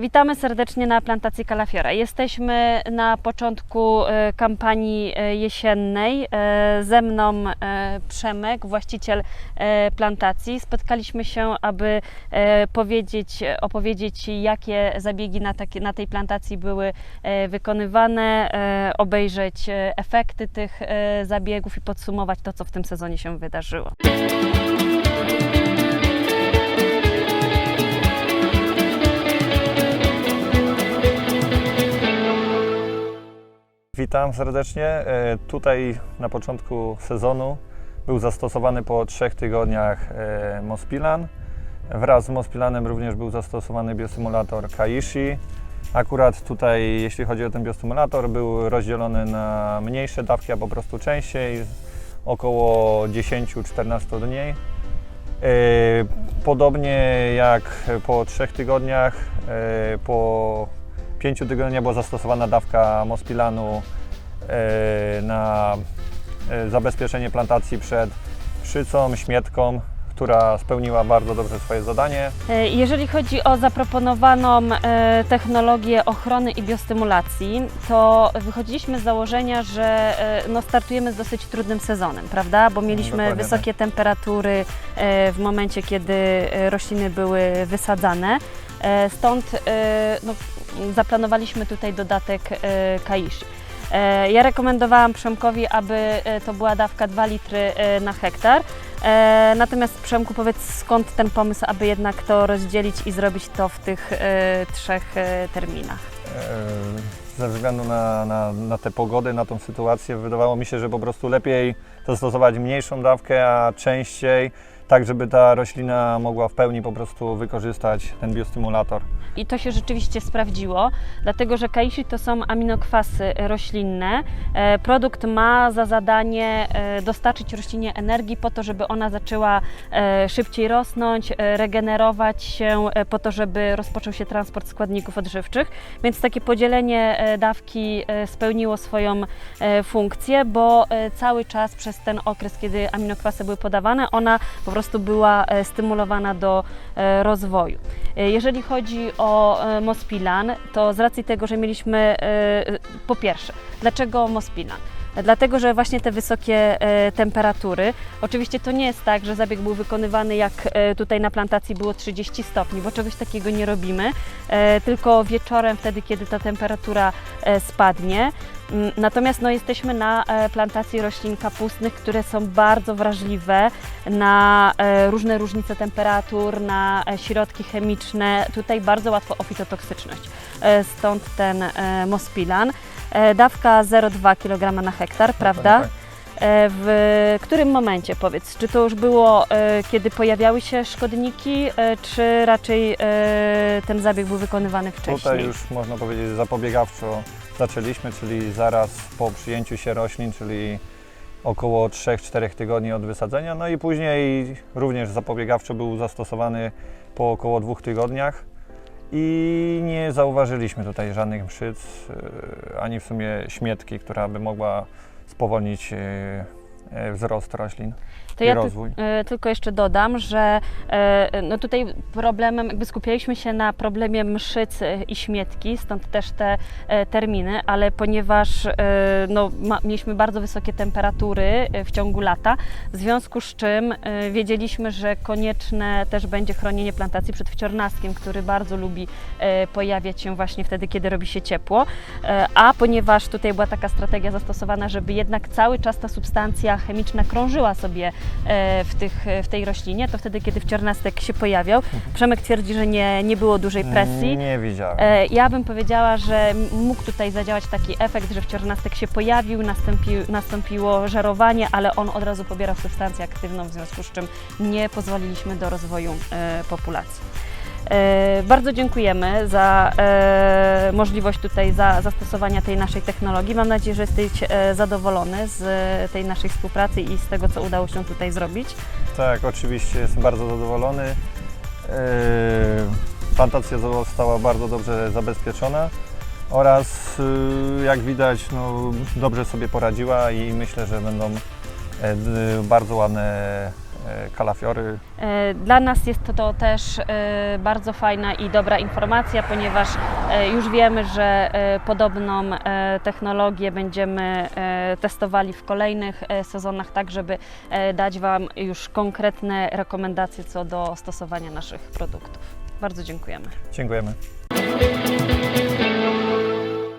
Witamy serdecznie na plantacji Kalafiora. Jesteśmy na początku e, kampanii e, jesiennej. E, Ze mną Przemek, właściciel plantacji. Spotkaliśmy się, aby powiedzieć, opowiedzieć, jakie zabiegi na, takie, na tej plantacji były wykonywane, obejrzeć efekty tych zabiegów i podsumować to, co w tym sezonie się wydarzyło. Witam serdecznie. E, Tutaj na początku sezonu był zastosowany po trzech tygodniach e, Mospilan. Wraz z Mospilanem również był zastosowany biostymulator Kaishi. Akurat tutaj, jeśli chodzi o ten biostymulator, był rozdzielony na mniejsze dawki, a po prostu częściej, około 10-14 dni. E, Podobnie jak po trzech tygodniach, po pięciu tygodniach była zastosowana dawka Mospilanu e, na e, zabezpieczenie plantacji przed szycą, śmietką, która spełniła bardzo dobrze swoje zadanie. E, Jeżeli chodzi o zaproponowaną technologię ochrony i biostymulacji, to wychodziliśmy z założenia, że no, startujemy z dosyć trudnym sezonem, prawda? Bo mieliśmy Dokładnie wysokie temperatury e, w momencie, kiedy rośliny były wysadzane. E, Stąd e, no, zaplanowaliśmy tutaj dodatek e, kaishi. Ja rekomendowałam Przemkowi, aby to była dawka 2 litry na hektar. Natomiast Przemku powiedz skąd ten pomysł, aby jednak to rozdzielić i zrobić to w tych trzech terminach. Ze względu na, na, na tę pogodę, na tą sytuację, wydawało mi się, że po prostu lepiej zastosować mniejszą dawkę, a częściej, tak żeby ta roślina mogła w pełni po prostu wykorzystać ten biostymulator. I to się rzeczywiście sprawdziło, dlatego że kaishi to są aminokwasy roślinne. E, Produkt ma za zadanie e, dostarczyć roślinie energii po to, żeby ona zaczęła e, szybciej rosnąć, regenerować się, po to, żeby rozpoczął się transport składników odżywczych. Więc takie podzielenie dawki spełniło swoją funkcję, bo cały czas przez ten okres, kiedy aminokwasy były podawane, ona po prostu była stymulowana do rozwoju. Jeżeli chodzi o e, Mospilan, to z racji tego, że mieliśmy e, po pierwsze, dlaczego Mospilan? Dlatego, że właśnie te wysokie e, temperatury, oczywiście to nie jest tak, że zabieg był wykonywany jak tutaj na plantacji było 30 stopni, bo czegoś takiego nie robimy, tylko wieczorem wtedy, kiedy ta temperatura spadnie. Mm, Natomiast no, jesteśmy na e, plantacji roślin kapustnych, które są bardzo wrażliwe na e, różne różnice temperatur, na e, środki chemiczne. Tutaj bardzo łatwo o fitotoksyczność. Stąd ten Mospilan. Dawka 0,2 kg na hektar, prawda? tak. E, W którym momencie powiedz, czy to już było, kiedy pojawiały się szkodniki, czy raczej ten zabieg był wykonywany wcześniej? Tutaj już można powiedzieć zapobiegawczo zaczęliśmy, czyli zaraz po przyjęciu się roślin, czyli około 3-4 tygodni od wysadzenia. No i później również zapobiegawczo był zastosowany po około dwóch tygodniach i nie zauważyliśmy tutaj żadnych mszyc, e, ani w sumie śmietki, która by mogła spowolnić e, wzrost roślin To i ja ty, rozwój. e, tylko jeszcze dodam, że e, no tutaj problemem, jakby skupialiśmy się na problemie mszyc e, i śmietki, stąd też te e, terminy, ale ponieważ e, no, ma, mieliśmy bardzo wysokie temperatury e, w ciągu lata, w związku z czym e, wiedzieliśmy, że konieczne też będzie chronienie plantacji przed wciornastkiem, który bardzo lubi e, pojawiać się właśnie wtedy, kiedy robi się ciepło. E, A ponieważ tutaj była taka strategia zastosowana, żeby jednak cały czas ta substancja chemiczna krążyła sobie e, w, tych, w tej roślinie, to wtedy, kiedy wciornastek się pojawiał, Przemek twierdzi, że nie, nie było dużej presji. Nie widziałem. E, Ja bym powiedziała, że mógł tutaj zadziałać taki efekt, że wciornastek się pojawił, nastąpi, nastąpiło żerowanie, ale on od razu pobierał substancję aktywną, w związku z czym nie pozwoliliśmy do rozwoju e, populacji. E, Bardzo dziękujemy za e, możliwość tutaj za, zastosowania tej naszej technologii. Mam nadzieję, że jesteś e, zadowolony z tej naszej współpracy i z tego, co udało się tutaj zrobić. Tak, oczywiście jestem bardzo zadowolony. Plantacja została bardzo dobrze zabezpieczona oraz jak widać no, dobrze sobie poradziła i myślę, że będą bardzo ładne kalafiory. E, Dla nas jest to też e, bardzo fajna i dobra informacja, ponieważ e, już wiemy, że e, podobną e, technologię będziemy e, testowali w kolejnych e, sezonach, tak żeby e, dać Wam już konkretne rekomendacje co do stosowania naszych produktów. Bardzo dziękujemy. Dziękujemy.